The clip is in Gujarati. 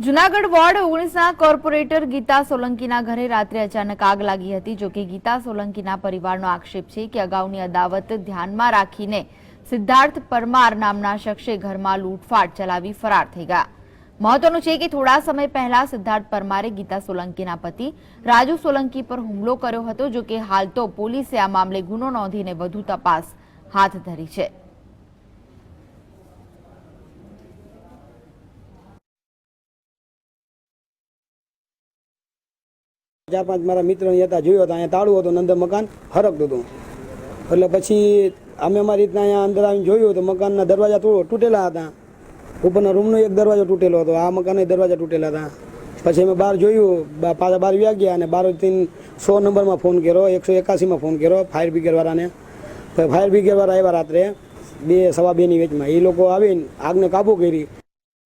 જુનાગઢ વોર્ડ ઓગણીસના કોર્પોરેટર ગીતા સોલંકીના ઘરે રાત્રે અચાનક આગ લાગી હતી. જોકે ગીતા સોલંકીના પરિવારનો આક્ષેપ છે કે અગાઉની અદાવત ધ્યાનમાં રાખીને સિદ્ધાર્થ પરમાર નામના શખ્સે ઘરમાં લૂંટફાટ ચલાવી ફરાર થઈ ગયા. મહત્વનું છે કે થોડા સમય પહેલા સિદ્ધાર્થ પરમારે ગીતા સોલંકીના પતિ રાજુ સોલંકી પર હુમલો કર્યો હતો. જોકે હાલ તો પોલીસે આ મામલે ગુનો નોંધીને વધુ તપાસ હાથ ધરી છે. ચાર પાંચ મારા મિત્ર હતા જોયો હતો અહીંયા તાળું હતું અંદર મકાન હરકતું હતું. એટલે પછી અમે અમારી રીતના અહીંયા અંદર આવીને જોયું તો મકાનના દરવાજા થોડો તૂટેલા હતા. ઉપરના રૂમનો એક દરવાજો તૂટેલો હતો, આ મકાનના દરવાજા તૂટેલા હતા. પછી અમે બહાર જોયું પાછા બહાર વ્યા ગયા અને બાર તીન સો નંબરમાં ફોન કર્યો, એકસો એકાસીમાં ફોન કર્યો ફાયર બ્રિગેડવાળાને. ફાયર બ્રિગેડવાળા આવ્યા રાત્રે બે સવા બેની વેચમાં. એ લોકો આવીને આગને કાબૂ કરી.